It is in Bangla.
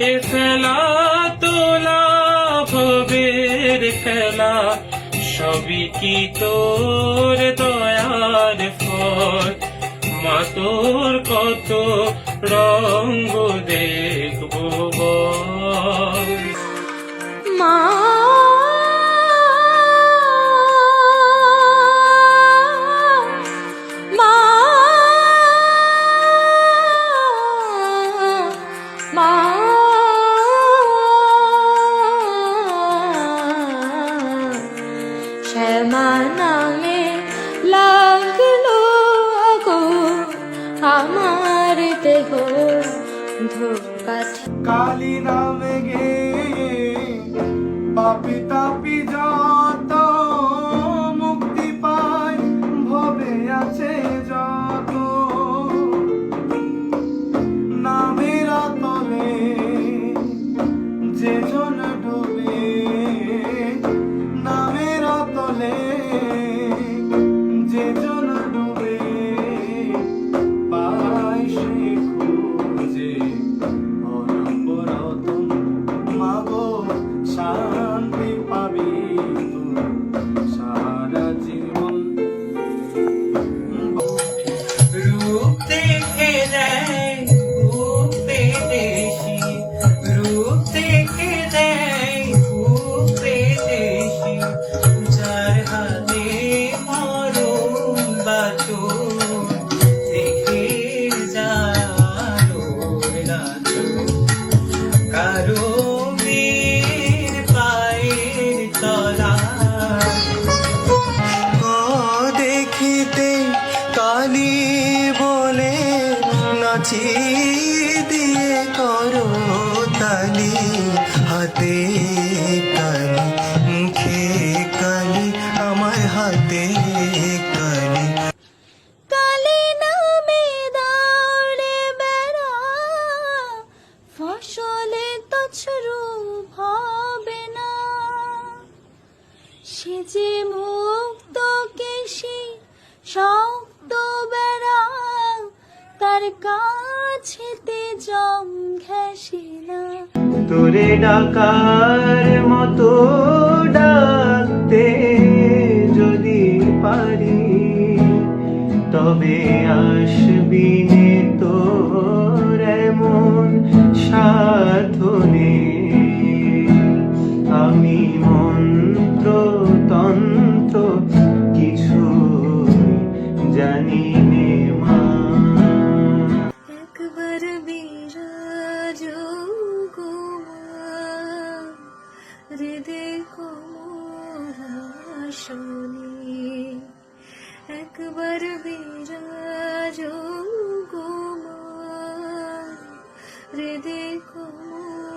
এ ফেলা তোলা, ভবের খেলা, সবই কি তোর দয়ার ফল? মা তোর কত রঙ্গ দেখব মা মা শ্যামা নামে লাগল আগো আমার দেহ ধোকা কালী নামে গে পাপি তাপি যত কালী বলে নাচি দিয়ে করো তালি। হাতে কালি, মুখে কালি, আমার হাতে কালি। কালী নামে দৌড়ে বেড়া, ফসলে তো ছুরু হবে না। সে যে মুক্ত কাছেতে জম ঘেসে না। তোরে ডাকার মতো ডাকতে যদি পারি তবে আসবি কোমরাসনে একবার বিরাজ হৃদয় কোমরাসনে